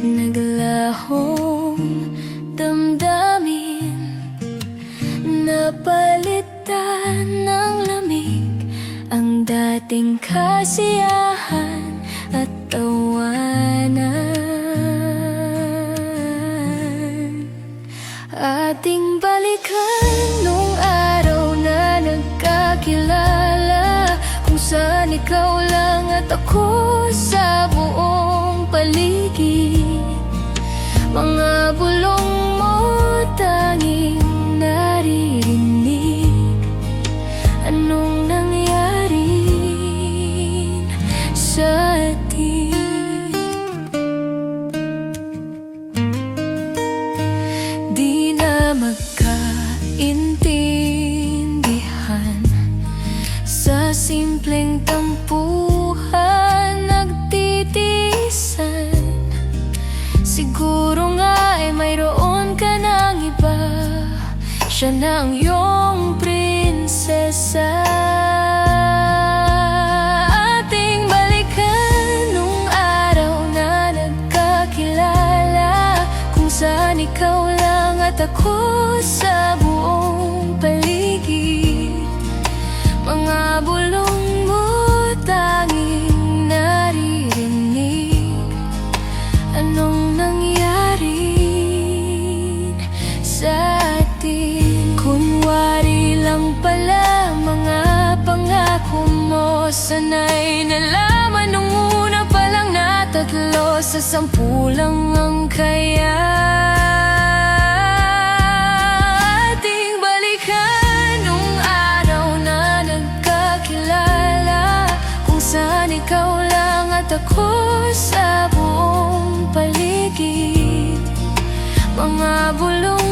Naglahong damdamin Napalitan ng lamig Ang dating kasiyahan at tawanan. Ating balikan nung araw na nagkakilala Kung saan ikaw lang at ako sa buong paligid. Mga bulong mo tanging naririnig Anong nangyari sa atin? Di na Sa simpleng tampuhan Siguro nga ay mayroon ka ng iba. Siya na ang iyong prinsesa. Balikan nung araw na nagkakilala. Kung saan ikaw lang at ako sa buong Sana'y nalaman nung una pa lang na tatlo Sa sampu lang ang kaya. Ating balikan nung araw na nagkakilala Kung lang at ako sa buong paligid. Mga bulong